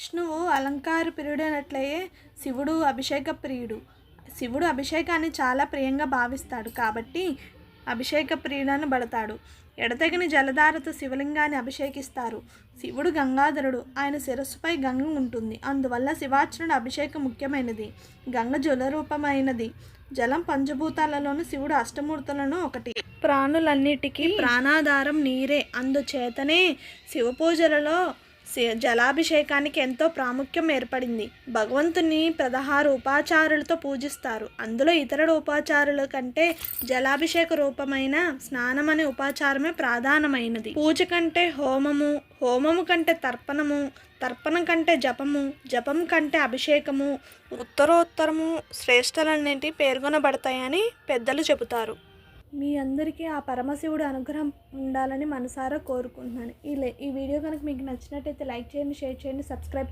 విష్ణువు అలంకార ప్రియుడైనట్లయే శివుడు అభిషేక ప్రియుడు. శివుడు అభిషేకాన్ని చాలా ప్రియంగా భావిస్తాడు కాబట్టి అభిషేక ప్రియుడని పడతాడు ఎడతెగని జలధారతో శివలింగాన్ని అభిషేకిస్తారు. శివుడు గంగాధరుడు. ఆయన శిరస్సుపై గంగ ఉంటుంది. అందువల్ల శివార్చనుడు అభిషేకం ముఖ్యమైనది. గంగ జలరూపమైనది. జలం పంచభూతాలలోనూ శివుడు అష్టమూర్తులను ఒకటి. ప్రాణులన్నిటికీ ప్రాణాధారం నీరే. అందుచేతనే శివ పూజలలో జలాభిషేకానికి ఎంతో ప్రాముఖ్యం ఏర్పడింది. భగవంతుని పదహారు ఉపాచారులతో పూజిస్తారు. అందులో ఇతర ఉపాచారుల కంటే జలాభిషేక రూపమైన స్నానం అనే ఉపాచారమే ప్రధానమైనది. పూజ కంటే హోమము హోమము కంటే తర్పణము తర్పణం కంటే జపము జపం కంటే అభిషేకము ఉత్తరోత్తరము శ్రేష్టలన్నిటి పేర్కొనబడతాయని పెద్దలు చెబుతారు. మీ అందరికీ ఆ పరమశివుడు అనుగ్రహం ఉండాలని మనసారా కోరుకుంటున్నాను. ఈ ఈ వీడియో కనుక మీకు నచ్చినట్టయితే లైక్ చేయండి షేర్ చేయండి సబ్స్క్రైబ్